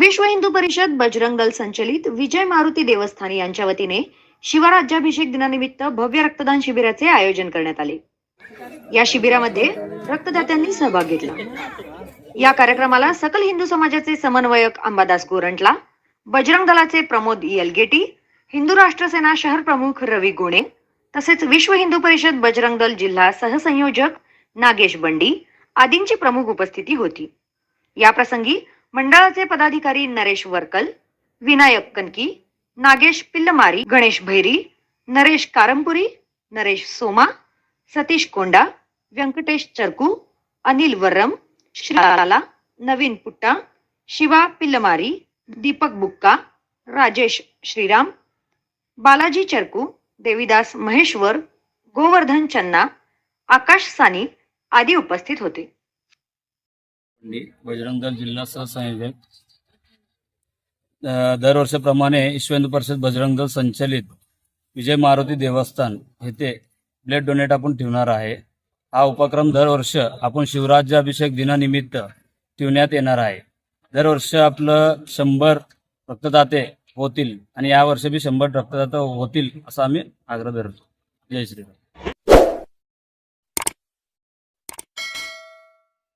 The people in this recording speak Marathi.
विश्व हिंदू परिषद बजरंग दल संचलित विजय मारुती देवस्थान यांच्या वतीने शिवराज्याभिषेक दिनानिमित्त भव्य रक्तदान शिबिराचे आयोजन करण्यात आले. या शिबिरामध्ये रक्तदात्यांनी सहभाग घेतला. या कार्यक्रमाला सकल हिंदू समाजाचे समन्वयक अंबादास गोरंटला बजरंग दलाचे प्रमोद येलगेटी हिंदू राष्ट्र सेना शहर प्रमुख रवी गोणे तसेच विश्व हिंदू परिषद बजरंग दल जिल्हा सहसंयोजक नागेश बंडी आदींची प्रमुख उपस्थिती होती. या प्रसंगी मंडळाचे पदाधिकारी नरेश वरकल विनायक कनकी नागेश पिल्लमारी गणेश भैरी नरेश कारंपुरी नरेश सोमा सतीश कोंडा व्यंकटेश चरकू अनिल वर्रम श्रीला नवीन पुट्टा शिवा पिल्लमारी दीपक बुक्का राजेश श्रीराम बालाजी चरकू देविदास महेश्वर गोवर्धन चन्ना आकाश सानी आदी उपस्थित होते. बजरंग दल जिल्हा सहसंयोजक दरवर्षीप्रमाणे ईश्वेंद्र परिषद बजरंग दल संचलित विजय मारुती देवस्थान येथे ब्लड डोनेट आपण ठेवणार आहे. हा उपक्रम दरवर्ष आपण शिवराज्याभिषेक दिनानिमित्त ठेवण्यात येणार आहे. दरवर्ष आपलं शंभर रक्तदाते होतील आणि यावर्षी बी शंभर रक्तदाते होतील असा आम्ही आग्रह धरतो. जय श्रीराम.